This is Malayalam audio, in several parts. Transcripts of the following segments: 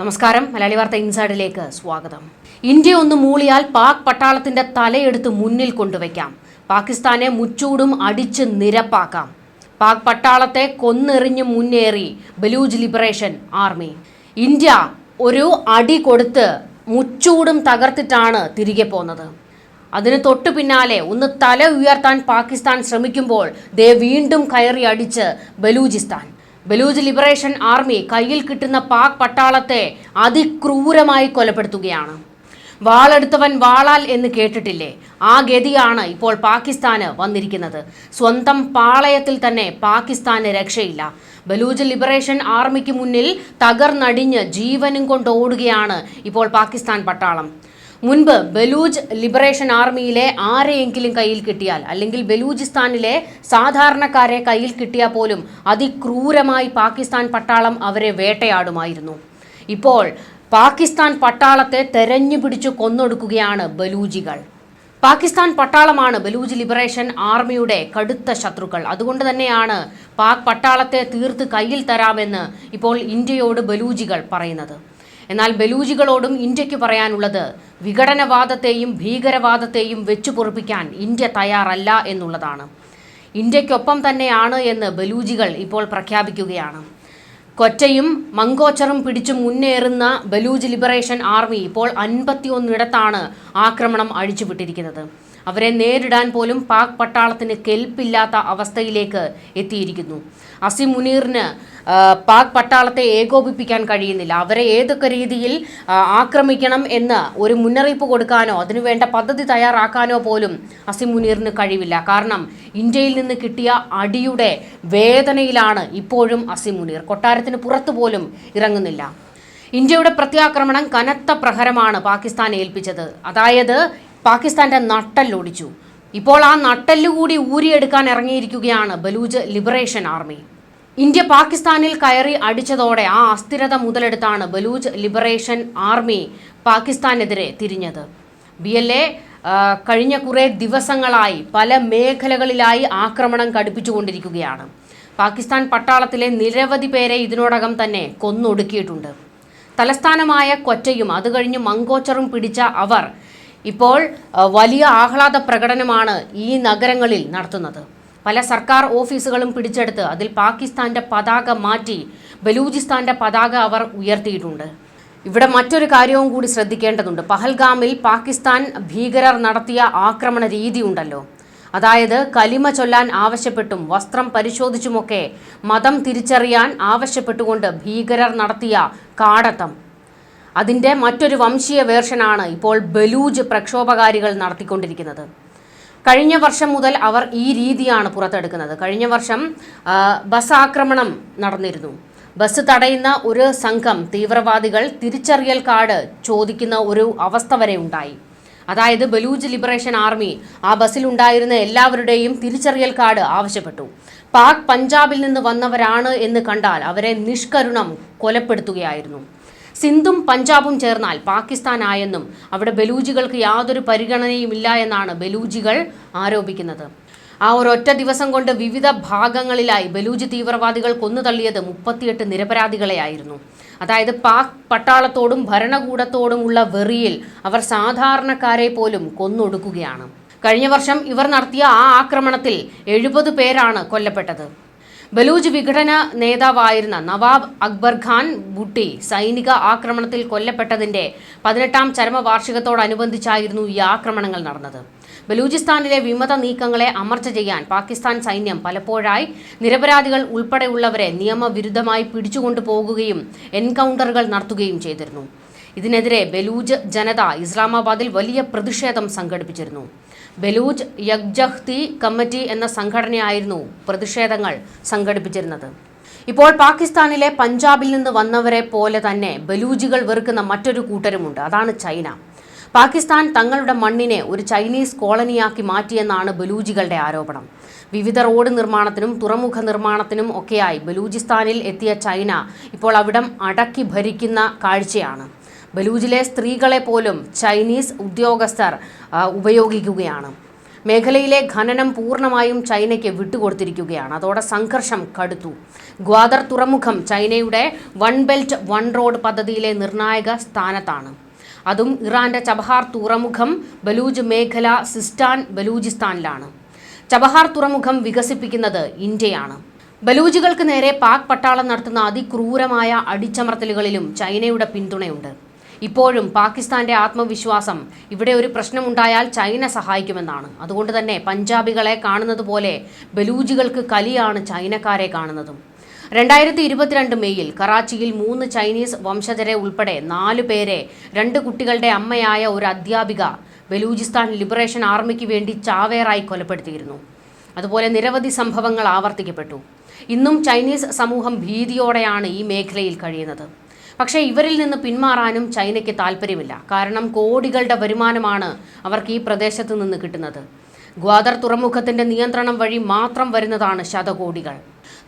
നമസ്കാരം. മലയാളി വാർത്ത ഇൻസൈഡിലേക്ക് സ്വാഗതം. ഇന്ത്യ ഒന്ന് മൂളിയാൽ പാക് പട്ടാളത്തിന്റെ തലയെടുത്ത് മുന്നിൽ കൊണ്ടുവയ്ക്കാം. പാകിസ്ഥാനെ മുച്ചൂടും അടിച്ച് നിരപ്പാക്കാം. പാക് പട്ടാളത്തെ കൊന്നെറിഞ്ഞ് മുന്നേറി ബലൂജ് ലിബറേഷൻ ആർമി. ഇന്ത്യ ഒരു അടി കൊടുത്ത് മുച്ചൂടും തകർത്തിട്ടാണ് തിരികെ പോന്നത്. അതിന് തൊട്ടു പിന്നാലെ ഒന്ന് തല ഉയർത്താൻ പാകിസ്ഥാൻ ശ്രമിക്കുമ്പോൾ ദേ വീണ്ടും കയറി അടിച്ച് ബലൂചിസ്ഥാൻ. ബലൂജ് ലിബറേഷൻ ആർമി കയ്യിൽ കിട്ടുന്ന പാക് പട്ടാളത്തെ അതിക്രൂരമായി കൊലപ്പെടുത്തുകയാണ്. വാളെടുത്തവൻ വാളാൽ എന്ന് കേട്ടിട്ടില്ലേ? ആ ഗതിയാണ് ഇപ്പോൾ പാകിസ്ഥാന് വന്നിരിക്കുന്നത്. സ്വന്തം പാളയത്തിൽ തന്നെ പാകിസ്ഥാന് രക്ഷയില്ല. ബലൂജ് ലിബറേഷൻ ആർമിക്ക് മുന്നിൽ തകർന്നടിഞ്ഞ് ജീവനും കൊണ്ട് ഓടുകയാണ് ഇപ്പോൾ പാകിസ്ഥാൻ പട്ടാളം. മുൻപ് ബലൂജ് ലിബറേഷൻ ആർമിയിലെ ആരെയെങ്കിലും കയ്യിൽ കിട്ടിയാൽ അല്ലെങ്കിൽ ബലൂചിസ്ഥാനിലെ സാധാരണക്കാരെ കയ്യിൽ കിട്ടിയാൽ പോലും അതിക്രൂരമായി പാകിസ്ഥാൻ പട്ടാളം അവരെ വേട്ടയാടുമായിരുന്നു. ഇപ്പോൾ പാകിസ്ഥാൻ പട്ടാളത്തെ തെരഞ്ഞു പിടിച്ചു കൊന്നൊടുക്കുകയാണ് ബലൂജികൾ പാകിസ്ഥാൻ പട്ടാളമാണ് ബലൂജ് ലിബറേഷൻ ആർമിയുടെ കടുത്ത ശത്രുക്കൾ. അതുകൊണ്ട് തന്നെയാണ് പാക് പട്ടാളത്തെ തീർത്ത് കയ്യിൽ തരാമെന്ന് ഇപ്പോൾ ഇന്ത്യയോട് ബലൂജികൾ പറയുന്നത്. എന്നാൽ ബലൂജികളോടും ഇന്ത്യയ്ക്ക് പറയാനുള്ളത് വിഘടനവാദത്തെയും ഭീകരവാദത്തെയും വെച്ചു പൊറുപ്പിക്കാൻ ഇന്ത്യ തയ്യാറല്ല എന്നുള്ളതാണ്. ഇന്ത്യക്കൊപ്പം തന്നെയാണ് എന്ന് ബലൂജികൾ ഇപ്പോൾ പ്രഖ്യാപിക്കുകയാണ്. കൊറ്റയും മങ്കോച്ചറും പിടിച്ചു മുന്നേറുന്ന ബലൂജ് ലിബറേഷൻ ആർമി ഇപ്പോൾ അൻപത്തിയൊന്നിടത്താണ് ആക്രമണം അഴിച്ചുവിട്ടിരിക്കുന്നത്. അവരെ നേരിടാൻ പോലും പാക് പട്ടാളത്തിന് കെൽപ്പില്ലാത്ത അവസ്ഥയിലേക്ക് എത്തിയിരിക്കുന്നു. അസിം മുനീറിന് പാക് പട്ടാളത്തെ ഏകോപിപ്പിക്കാൻ കഴിയുന്നില്ല. അവരെ ഏതൊക്കെ രീതിയിൽ ആക്രമിക്കണം എന്ന് ഒരു മുന്നറിയിപ്പ് കൊടുക്കാനോ അതിനുവേണ്ട പദ്ധതി തയ്യാറാക്കാനോ പോലും അസിം മുനീറിന് കഴിവില്ല. കാരണം ഇന്ത്യയിൽ നിന്ന് കിട്ടിയ അടിയുടെ വേദനയിലാണ് ഇപ്പോഴും അസിം മുനീർ. കൊട്ടാരത്തിന് പുറത്തു പോലും ഇറങ്ങുന്നില്ല. ഇന്ത്യയുടെ പ്രത്യാക്രമണം കനത്ത പ്രഹരമാണ് പാകിസ്ഥാൻ ഏൽപ്പിച്ചത്. അതായത് പാകിസ്ഥാന്റെ നട്ടല്ലൊടിച്ചു. ഇപ്പോൾ ആ നട്ടല്ലുകൂടി ഊരിയെടുക്കാൻ ഇറങ്ങിയിരിക്കുകയാണ് ബലൂജ് ലിബറേഷൻ ആർമി. ഇന്ത്യ പാകിസ്ഥാനിൽ കയറി അടിച്ചതോടെ ആ അസ്ഥിരത മുതലെടുത്താണ് ബലൂജ് ലിബറേഷൻ ആർമി പാകിസ്ഥാനെതിരെ തിരിഞ്ഞത്. ബി എൽ എ കഴിഞ്ഞ കുറേ ദിവസങ്ങളായി പല മേഖലകളിലായി ആക്രമണം കടുപ്പിച്ചുകൊണ്ടിരിക്കുകയാണ് പാകിസ്ഥാൻ പട്ടാളത്തിലെ നിരവധി പേരെ ഇതിനോടകം തന്നെ കൊന്നൊടുക്കിയിട്ടുണ്ട്. തലസ്ഥാനമായ കൊറ്റയും അത് കഴിഞ്ഞ് മങ്കോച്ചറും പിടിച്ച അവർ ഇപ്പോൾ വലിയ ആഹ്ലാദ പ്രകടനമാണ് ഈ നഗരങ്ങളിൽ നടത്തുന്നത്. പല സർക്കാർ ഓഫീസുകളും പിടിച്ചെടുത്ത് അതിൽ പാകിസ്ഥാന്റെ പതാക മാറ്റി ബലൂചിസ്ഥാന്റെ പതാക അവർ ഉയർത്തിയിട്ടുണ്ട്. ഇവിടെ മറ്റൊരു കാര്യവും കൂടി ശ്രദ്ധിക്കേണ്ടതുണ്ട്. പഹൽഗാമിൽ പാകിസ്ഥാൻ ഭീകരർ നടത്തിയ ആക്രമണ രീതി ഉണ്ടല്ലോ. അതായത് കലിമ ചൊല്ലാൻ ആവശ്യപ്പെട്ടും വസ്ത്രം പരിശോധിച്ചുമൊക്കെ മതം തിരിച്ചറിയാൻ ആവശ്യപ്പെട്ടുകൊണ്ട് ഭീകരർ നടത്തിയ കാടത്തം. അതിന്റെ മറ്റൊരു വംശീയ വേർഷനാണ് ഇപ്പോൾ ബലൂജ് പ്രക്ഷോഭകാരികൾ നടത്തിക്കൊണ്ടിരിക്കുന്നത്. കഴിഞ്ഞ വർഷം മുതൽ അവർ ഈ രീതിയാണ് പുറത്തെടുക്കുന്നത്. കഴിഞ്ഞ വർഷം ബസ് ആക്രമണം നടന്നിരുന്നു. ബസ് തടയുന്ന ഒരു സംഘം തീവ്രവാദികൾ തിരിച്ചറിയൽ കാർഡ് ചോദിക്കുന്ന ഒരു അവസ്ഥ വരെ ഉണ്ടായി. അതായത് ബലൂജ് ലിബറേഷൻ ആർമി ആ ബസ്സിലുണ്ടായിരുന്ന എല്ലാവരുടെയും തിരിച്ചറിയൽ കാർഡ് ആവശ്യപ്പെട്ടു. പാക് പഞ്ചാബിൽ നിന്ന് വന്നവരാണ് എന്ന് കണ്ടാൽ അവരെ നിഷ്കരുണം കൊലപ്പെടുത്തുകയായിരുന്നു. സിന്ധും പഞ്ചാബും ചേർന്നാൽ പാകിസ്ഥാനായെന്നും അവിടെ ബലൂജികൾക്ക് യാതൊരു പരിഗണനയും ഇല്ല എന്നാണ് ബലൂജികൾ ആരോപിക്കുന്നത്. ആ ഒരൊറ്റ ദിവസം കൊണ്ട് വിവിധ ഭാഗങ്ങളിലായി ബലൂജ് തീവ്രവാദികൾ കൊന്നുതള്ളിയത് മുപ്പത്തിയെട്ട് നിരപരാധികളെയായിരുന്നു. അതായത് പാക് പട്ടാളത്തോടും ഭരണകൂടത്തോടുമുള്ള വെറിയിൽ അവർ സാധാരണക്കാരെ പോലും കൊന്നൊടുക്കുകയാണ്. കഴിഞ്ഞ വർഷം ഇവർ നടത്തിയ ആ ആക്രമണത്തിൽ എഴുപത് പേരാണ് കൊല്ലപ്പെട്ടത്. ബലൂജ് വിഘടന നേതാവായിരുന്ന നവാബ് അക്ബർ ഖാൻ ബുട്ടി സൈനിക ആക്രമണത്തിൽ കൊല്ലപ്പെട്ടതിന്റെ പതിനെട്ടാം ചരമവാർഷികത്തോടനുബന്ധിച്ചായിരുന്നു ഈ ആക്രമണങ്ങൾ നടന്നത്. ബലൂചിസ്ഥാനിലെ വിമത നീക്കങ്ങളെ അമർച്ച ചെയ്യാൻ പാകിസ്ഥാൻ സൈന്യം പലപ്പോഴായി നിരപരാധികൾ ഉൾപ്പെടെയുള്ളവരെ നിയമവിരുദ്ധമായി പിടിച്ചുകൊണ്ടുപോകുകയും എൻകൗണ്ടറുകൾ നടത്തുകയും ചെയ്തിരുന്നു. ഇതിനെതിരെ ബലൂജ് ജനത ഇസ്ലാമാബാദിൽ വലിയ പ്രതിഷേധം സംഘടിപ്പിച്ചിരുന്നു. ബലൂജ് യഗ്ജഹ്തി കമ്മിറ്റി എന്ന സംഘടനയായിരുന്നു പ്രതിഷേധങ്ങൾ സംഘടിപ്പിച്ചിരുന്നത്. ഇപ്പോൾ പാകിസ്ഥാനിലെ പഞ്ചാബിൽ നിന്ന് വന്നവരെ പോലെ തന്നെ ബലൂജികൾ വെറുക്കുന്ന മറ്റൊരു കൂട്ടരുമുണ്ട്. അതാണ് ചൈന. പാകിസ്ഥാൻ തങ്ങളുടെ മണ്ണിനെ ഒരു ചൈനീസ് കോളനിയാക്കി മാറ്റിയെന്നാണ് ബലൂജികളുടെ ആരോപണം. വിവിധ റോഡ് നിർമ്മാണത്തിനും തുറമുഖ നിർമ്മാണത്തിനും ഒക്കെയായി ബലൂചിസ്ഥാനിൽ എത്തിയ ചൈന ഇപ്പോൾ അവിടം അടക്കി ഭരിക്കുന്ന കാഴ്ചയാണ്. ബലൂജിലെ സ്ത്രീകളെ പോലും ചൈനീസ് ഉദ്യോഗസ്ഥർ ഉപയോഗിക്കുകയാണ്. മേഖലയിലെ ഖനനം പൂർണമായും ചൈനയ്ക്ക് വിട്ടുകൊടുത്തിരിക്കുകയാണ്. അതോടെ സംഘർഷം കടുത്തു. ഗ്വാദർ തുറമുഖം ചൈനയുടെ വൺ ബെൽറ്റ് വൺ റോഡ് പദ്ധതിയിലെ നിർണായക സ്ഥാനത്താണ്. അതും ഇറാന്റെ ചബഹാർ തുറമുഖം ബലൂജ് മേഖല സിസ്റ്റാൻ ബലൂചിസ്ഥാനിലാണ് ചബഹാർ തുറമുഖം വികസിപ്പിക്കുന്നത് ഇന്ത്യയാണ്. ബലൂജികൾക്ക് നേരെ പാക് പട്ടാളം നടത്തുന്ന അതിക്രൂരമായ അടിച്ചമർത്തലുകളിലും ചൈനയുടെ പിന്തുണയുണ്ട്. ഇപ്പോഴും പാകിസ്ഥാന്റെ ആത്മവിശ്വാസം ഇവിടെ ഒരു പ്രശ്നമുണ്ടായാൽ ചൈന സഹായിക്കുമെന്നാണ്. അതുകൊണ്ട് തന്നെ പഞ്ചാബികളെ കാണുന്നത് പോലെ ബലൂജികൾക്ക് കലിയാണ് ചൈനക്കാരെ കാണുന്നതും. രണ്ടായിരത്തി ഇരുപത്തിരണ്ട് മെയ്യിൽ കറാച്ചിയിൽ മൂന്ന് ചൈനീസ് വംശജരെ ഉൾപ്പെടെ നാലു പേരെ രണ്ട് കുട്ടികളുടെ അമ്മയായ ഒരു അധ്യാപിക ബലൂചിസ്ഥാൻ ലിബറേഷൻ ആർമിക്ക് വേണ്ടി ചാവേറായി കൊലപ്പെടുത്തിയിരുന്നു. അതുപോലെ നിരവധി സംഭവങ്ങൾ ആവർത്തിക്കപ്പെട്ടു. ഇന്നും ചൈനീസ് സമൂഹം ഭീതിയോടെയാണ് ഈ മേഖലയിൽ കഴിയുന്നത്. പക്ഷേ ഇവരിൽ നിന്ന് പിന്മാറാനും ചൈനയ്ക്ക് താല്പര്യമില്ല കാരണം കോടികളുടെ വരുമാനമാണ് അവർക്ക് ഈ പ്രദേശത്ത് നിന്ന് കിട്ടുന്നത്. ഗ്വാദർ തുറമുഖത്തിന്റെ നിയന്ത്രണം വഴി മാത്രം വരുന്നതാണ് ശതകോടികൾ.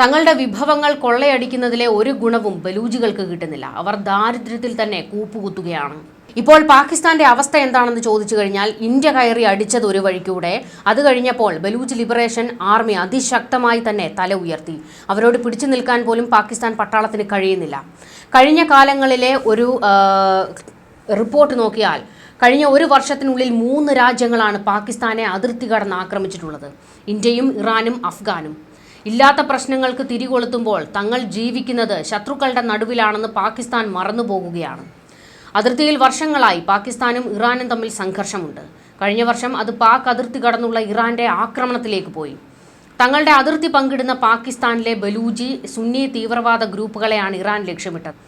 തങ്ങളുടെ വിഭവങ്ങൾ കൊള്ളയടിക്കുന്നതിലെ ഒരു ഗുണവും ബലൂജികൾക്ക് കിട്ടുന്നില്ല. അവർ ദാരിദ്ര്യത്തിൽ തന്നെ കൂപ്പുകുത്തുകയാണ്. ഇപ്പോൾ പാകിസ്ഥാന്റെ അവസ്ഥ എന്താണെന്ന് ചോദിച്ചു കഴിഞ്ഞാൽ ഇന്ത്യ കയറി അടിച്ചത് ഒരു വഴിക്കൂടെ. അത് കഴിഞ്ഞപ്പോൾ ബലൂച്ച് ലിബറേഷൻ ആർമി അതിശക്തമായി തന്നെ തല ഉയർത്തി. അവരോട് പിടിച്ചു നിൽക്കാൻ പോലും പാകിസ്ഥാൻ പട്ടാളത്തിന് കഴിയുന്നില്ല. കഴിഞ്ഞ കാലങ്ങളിലെ ഒരു റിപ്പോർട്ട് നോക്കിയാൽ കഴിഞ്ഞ ഒരു വർഷത്തിനുള്ളിൽ മൂന്ന് രാജ്യങ്ങളാണ് പാകിസ്ഥാനെ അതിർത്തി കടന്ന് ആക്രമിച്ചിട്ടുള്ളത്. ഇന്ത്യയും ഇറാനും അഫ്ഗാനും. ഇല്ലാത്ത പ്രശ്നങ്ങൾക്ക് തിരികൊളുത്തുമ്പോൾ തങ്ങൾ ജീവിക്കുന്നത് ശത്രുക്കളുടെ നടുവിലാണെന്ന് പാകിസ്ഥാൻ മറന്നുപോകുകയാണ്. അതിർത്തിയിൽ വർഷങ്ങളായി പാകിസ്ഥാനും ഇറാനും തമ്മിൽ സംഘർഷമുണ്ട്. കഴിഞ്ഞ വർഷം അത് പാക് അതിർത്തി കടന്നുള്ള ഇറാന്റെ ആക്രമണത്തിലേക്ക് പോയി. തങ്ങളുടെ അതിർത്തി പങ്കിടുന്ന പാകിസ്ഥാനിലെ ബലൂജി സുന്നി തീവ്രവാദ ഗ്രൂപ്പുകളെയാണ് ഇറാൻ ലക്ഷ്യമിട്ടത്.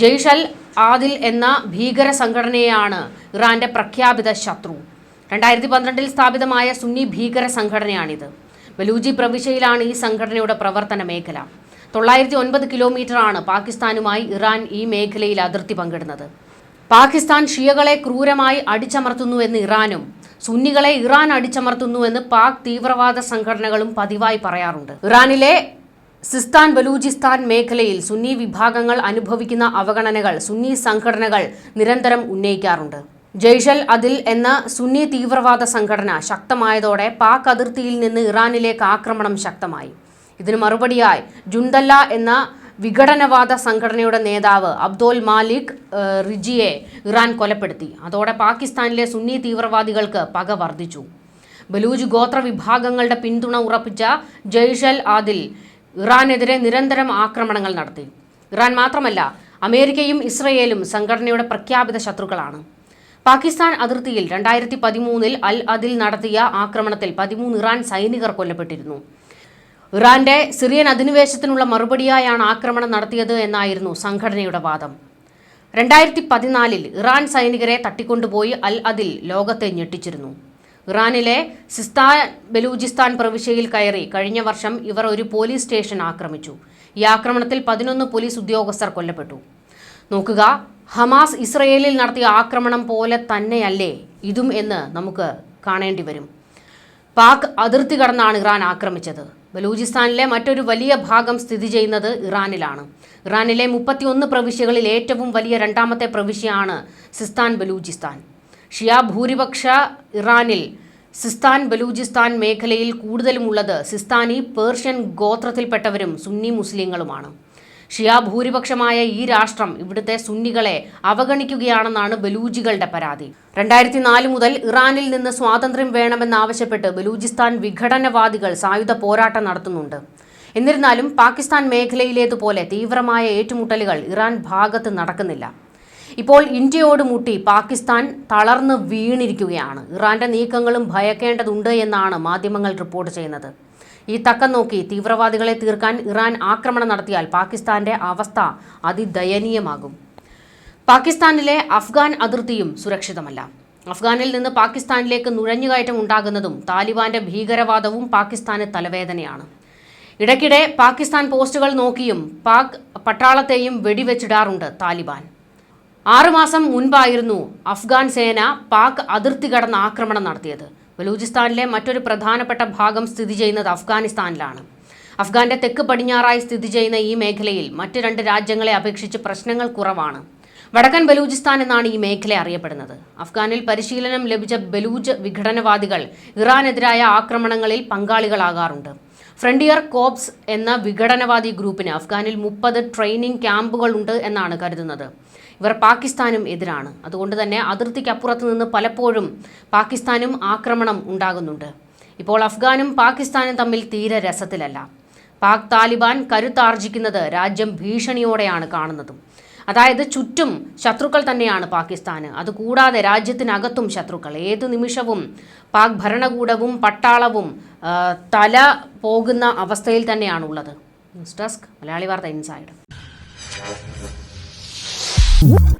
ജെയ്ഷൽ ആദിൽ എന്ന ഭീകര സംഘടനയാണ് ഇറാന്റെ പ്രഖ്യാപിത ശത്രു. രണ്ടായിരത്തി പന്ത്രണ്ടിൽ സ്ഥാപിതമായ സുന്നി ഭീകര സംഘടനയാണിത്. ബലൂജി പ്രവിശ്യയിലാണ് ഈ സംഘടനയുടെ പ്രവർത്തന മേഖല. തൊള്ളായിരത്തി ഒൻപത് കിലോമീറ്ററാണ് പാകിസ്ഥാനുമായി ഇറാൻ ഈ മേഖലയിൽ അതിർത്തി പങ്കിടുന്നത്. പാകിസ്ഥാൻ ഷിയകളെ ക്രൂരമായി അടിച്ചമർത്തുന്നുവെന്ന് ഇറാനും സുന്നികളെ ഇറാൻ അടിച്ചമർത്തുന്നുവെന്ന് പാക് തീവ്രവാദ സംഘടനകളും പതിവായി പറയാറുണ്ട്. ഇറാനിലെ സിസ്താൻ ബലൂചിസ്ഥാൻ മേഖലയിൽ സുന്നി വിഭാഗങ്ങൾ അനുഭവിക്കുന്ന അവഗണനകൾ സുന്നി സംഘടനകൾ നിരന്തരം ഉന്നയിക്കാറുണ്ട്. ജയ്ഷൽ അതിൽ എന്ന സുന്നി തീവ്രവാദ സംഘടന ശക്തമായതോടെ പാക് അതിർത്തിയിൽ നിന്ന് ഇറാനിലേക്ക് ആക്രമണം ശക്തമായി. ഇതിന് മറുപടിയായി ജുണ്ടല്ല എന്ന വിഘടനവാദ സംഘടനയുടെ നേതാവ് അബ്ദോൽ മാലിക് റിജിയെ ഇറാൻ കൊലപ്പെടുത്തി. അതോടെ പാകിസ്ഥാനിലെ സുന്നി തീവ്രവാദികൾക്ക് പക വർദ്ധിച്ചു. ബലൂജ് ഗോത്ര വിഭാഗങ്ങളുടെ പിന്തുണ ഉറപ്പിച്ച ജയ്ഷൽ ആദിൽ ഇറാനെതിരെ നിരന്തരം ആക്രമണങ്ങൾ നടത്തി. ഇറാൻ മാത്രമല്ല അമേരിക്കയും ഇസ്രയേലും സംഘടനയുടെ പ്രഖ്യാപിത ശത്രുക്കളാണ്. പാകിസ്ഥാൻ അതിർത്തിയിൽ രണ്ടായിരത്തി പതിമൂന്നിൽ അൽ അതിൽ നടത്തിയ ആക്രമണത്തിൽ പതിമൂന്ന് ഇറാൻ സൈനികർ കൊല്ലപ്പെട്ടിരുന്നു. ഇറാന്റെ സിറിയൻ അധിനിവേശത്തിനുള്ള മറുപടിയായാണ് ആക്രമണം നടത്തിയത് എന്നായിരുന്നു സംഘടനയുടെ വാദം. രണ്ടായിരത്തി പതിനാലിൽ ഇറാൻ സൈനികരെ തട്ടിക്കൊണ്ടുപോയി അൽ അതിൽ ലോകത്തെ ഞെട്ടിച്ചിരുന്നു. ഇറാനിലെ സിസ്താൻ ബലൂചിസ്ഥാൻ പ്രവിശ്യയിൽ കയറി കഴിഞ്ഞ വർഷം ഇവർ ഒരു പോലീസ് സ്റ്റേഷൻ ആക്രമിച്ചു. ഈ ആക്രമണത്തിൽ പതിനൊന്ന് പോലീസ് ഉദ്യോഗസ്ഥർ കൊല്ലപ്പെട്ടു. നോക്കുക ഹമാസ് ഇസ്രയേലിൽ നടത്തിയ ആക്രമണം പോലെ തന്നെയല്ലേ ഇതും എന്ന് നമുക്ക് കാണേണ്ടി വരും. പാക് അതിർത്തി കടന്നാണ് ഇറാൻ ആക്രമിച്ചത്. ബലൂചിസ്ഥാനിലെ മറ്റൊരു വലിയ ഭാഗം സ്ഥിതി ചെയ്യുന്നത് ഇറാനിലാണ്. ഇറാനിലെ മുപ്പത്തിയൊന്ന് പ്രവിശ്യകളിൽ ഏറ്റവും വലിയ രണ്ടാമത്തെ പ്രവിശ്യയാണ് സിസ്താൻ ബലൂചിസ്ഥാൻ. ഷിയ ഭൂരിപക്ഷ ഇറാനിൽ സിസ്താൻ ബലൂചിസ്ഥാൻ മേഖലയിൽ കൂടുതലുമുള്ളത് സിസ്താനി പേർഷ്യൻ ഗോത്രത്തിൽപ്പെട്ടവരും സുന്നി മുസ്ലിങ്ങളുമാണ്. ഷിയ ഭൂരിപക്ഷമായ ഈ രാഷ്ട്രം ഇവിടുത്തെ സുന്നികളെ അവഗണിക്കുകയാണെന്നാണ് ബലൂജികളുടെ പരാതി. രണ്ടായിരത്തി നാല് മുതൽ ഇറാനിൽ നിന്ന് സ്വാതന്ത്ര്യം വേണമെന്നാവശ്യപ്പെട്ട് ബലൂചിസ്ഥാൻ വിഘടനവാദികൾ സായുധ പോരാട്ടം നടത്തുന്നുണ്ട്. എന്നിരുന്നാലും പാകിസ്ഥാൻ മേഖലയിലേതുപോലെ തീവ്രമായ ഏറ്റുമുട്ടലുകൾ ഇറാൻ ഭാഗത്ത് നടക്കുന്നില്ല. ഇപ്പോൾ ഇന്ത്യയോട് മുട്ടി പാകിസ്ഥാൻ തളർന്ന് വീണിരിക്കുകയാണ്. ഇറാന്റെ നീക്കങ്ങളും ഭയക്കേണ്ടതുണ്ട് എന്നാണ് മാധ്യമങ്ങൾ റിപ്പോർട്ട് ചെയ്യുന്നത്. ഈ തക്കം നോക്കി തീവ്രവാദികളെ തീർക്കാൻ ഇറാൻ ആക്രമണം നടത്തിയാൽ പാകിസ്ഥാന്റെ അവസ്ഥ അതിദയനീയമാകും. പാകിസ്ഥാനിലെ അഫ്ഗാൻ അതിർത്തിയും സുരക്ഷിതമല്ല. അഫ്ഗാനിൽ നിന്ന് പാകിസ്ഥാനിലേക്ക് നുഴഞ്ഞുകയറ്റം ഉണ്ടാകുന്നതും താലിബാന്റെ ഭീകരവാദവും പാകിസ്ഥാന് തലവേദനയാണ്. ഇടയ്ക്കിടെ പാകിസ്ഥാൻ പോസ്റ്റുകൾ നോക്കിയും പാക് പട്ടാളത്തെയും വെടിവെച്ചിടാറുണ്ട് താലിബാൻ. ആറുമാസം മുൻപായിരുന്നു അഫ്ഗാൻ സേന പാക് അതിർത്തി കടന്ന് ആക്രമണം നടത്തിയത്. ബലൂചിസ്ഥാനിലെ മറ്റൊരു പ്രധാനപ്പെട്ട ഭാഗം സ്ഥിതി ചെയ്യുന്നത് അഫ്ഗാനിസ്ഥാനിലാണ്. അഫ്ഗാന്റെ തെക്ക് പടിഞ്ഞാറായി സ്ഥിതി ചെയ്യുന്ന ഈ മേഖലയിൽ മറ്റു രണ്ട് രാജ്യങ്ങളെ അപേക്ഷിച്ച് പ്രശ്നങ്ങൾ കുറവാണ്. വടക്കൻ ബലൂചിസ്ഥാൻ എന്നാണ് ഈ മേഖല അറിയപ്പെടുന്നത്. അഫ്ഗാനിൽ പരിശീലനം ലഭിച്ച ബലൂജ് വിഘടനവാദികൾ ഇറാനെതിരായ ആക്രമണങ്ങളിൽ പങ്കാളികളാകാറുണ്ട്. ഫ്രണ്ടിയർ കോപ്സ് എന്ന വിഘടനവാദി ഗ്രൂപ്പിന് അഫ്ഗാനിൽ മുപ്പത് ട്രെയിനിങ് ക്യാമ്പുകളുണ്ട് എന്നാണ് കരുതുന്നത്. ഇവർ പാകിസ്ഥാനും എതിരാണ്. അതുകൊണ്ട് തന്നെ അതിർത്തിക്കപ്പുറത്ത് നിന്ന് പലപ്പോഴും പാകിസ്ഥാനും ആക്രമണം ഉണ്ടാകുന്നുണ്ട്. ഇപ്പോൾ അഫ്ഗാനും പാകിസ്ഥാനും തമ്മിൽ തീരെ രസത്തിലല്ല. പാക് താലിബാൻ കരുത്താർജിക്കുന്നത് രാജ്യം ഭീഷണിയോടെയാണ് കാണുന്നതും. അതായത് ചുറ്റും ശത്രുക്കൾ തന്നെയാണ് പാകിസ്ഥാന്. അതുകൂടാതെ രാജ്യത്തിനകത്തും ശത്രുക്കൾ. ഏതു നിമിഷവും പാക് ഭരണകൂടവും പട്ടാളവും തല പോകുന്ന അവസ്ഥയിൽ തന്നെയാണുള്ളത്. ന്യൂസ് ഡെസ്ക് മലയാളി വാർത്ത ഇൻസൈഡ്. Woo!